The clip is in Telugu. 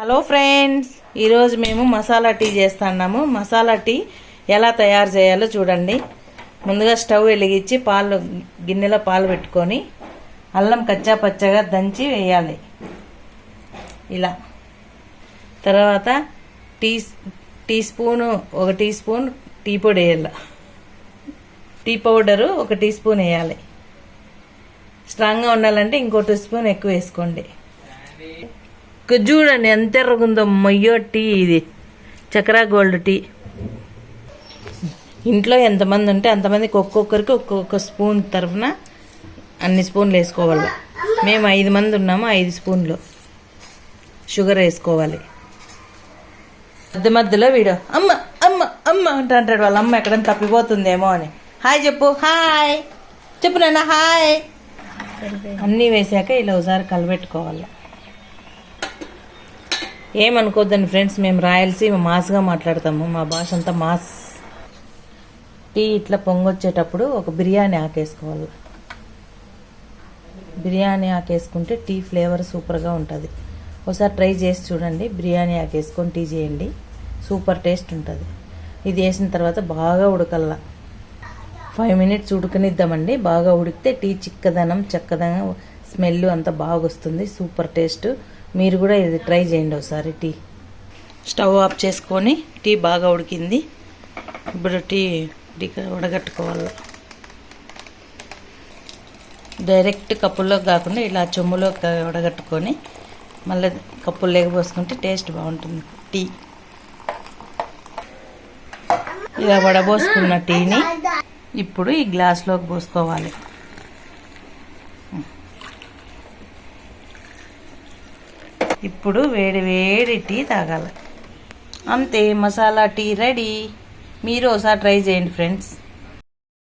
హలో ఫ్రెండ్స్ ఈరోజు మేము మసాలా టీ చేస్తున్నాము. మసాలా టీ ఎలా తయారు చేయాలో చూడండి. ముందుగా స్టవ్ వెలిగించి పాలు గిన్నెలో పాలు పెట్టుకొని అల్లం కచ్చా పచ్చగా దంచి వేయాలి. ఇలా. తర్వాత టీ టీ స్పూను ఒక టీ స్పూన్ టీ పొడి వేయాలి. టీ పౌడరు ఒక టీ స్పూన్ వేయాలి. స్ట్రాంగ్గా ఉండాలంటే ఇంకో టీ స్పూన్ ఎక్కువ వేసుకోండి. చూడండి ఎంత ఎర్రగుందో మొయ్యో టీ ఇది. Chakra gold tea. ఇంట్లో ఎంతమంది ఉంటే అంతమందికి ఒక్కొక్కరికి ఒక్కొక్క స్పూన్ తరఫున అన్ని స్పూన్లు వేసుకోవాలి. మేము ఐదు మంది ఉన్నాము ఐదు స్పూన్లు షుగర్ వేసుకోవాలి. మధ్య మధ్యలో వీడు అమ్మ అమ్మ అమ్మ అంటూ అంటాడు వాళ్ళ అమ్మ ఎక్కడైనా తప్పిపోతుందేమో అని. హాయ్ చెప్పు హాయ్. చెప్పు నాన్న హాయ్. అన్నీ వేసాక ఇలా ఒకసారి కలబెట్టుకోవాలి. ఏమనుకోద్దండి ఫ్రెండ్స్ మేము రాయలసీమ మాస్గా మాట్లాడతాము. మా భాష అంతా మాస్. టీ ఇట్లా పొంగొచ్చేటప్పుడు ఒక బిర్యానీ ఆకేసుకోవాలి. బిర్యానీ ఆకేసుకుంటే టీ ఫ్లేవర్ సూపర్గా ఉంటుంది. ఒకసారి ట్రై చేసి చూడండి. బిర్యానీ ఆకేసుకొని టీ చేయండి. సూపర్ టేస్ట్ ఉంటుంది. ఇది వేసిన తర్వాత బాగా ఉడకల్లా. Five minutes ఉడకనిద్దామండి. బాగా ఉడికితే టీ చిక్కదనం చక్కదనం స్మెల్ అంతా బాగా వస్తుంది సూపర్ టేస్ట్. మీరు కూడా ఇది ట్రై చేయండి ఒకసారి టీ. స్టవ్ ఆఫ్ చేసుకొని టీ బాగా ఉడికింది. ఇప్పుడు టీ ఉడిక- వడగట్టుకోవాలి. డైరెక్ట్ కప్పుల్లో కాకుండా ఇలా చెమ్ములో ఉడగట్టుకొని వడగట్టుకొని మళ్ళీ కప్పులు లేకపోసుకుంటే టేస్ట్ బాగుంటుంది. టీ. ఇలా వడబోసుకున్న టీని ఇప్పుడు ఈ గ్లాస్లోకి పోసుకోవాలి. ఇప్పుడు వేడి వేడి టీ తాగాలి. అంతే మసాలా టీ రెడీ. మీరు ఒకసారి ట్రై చేయండి ఫ్రెండ్స్.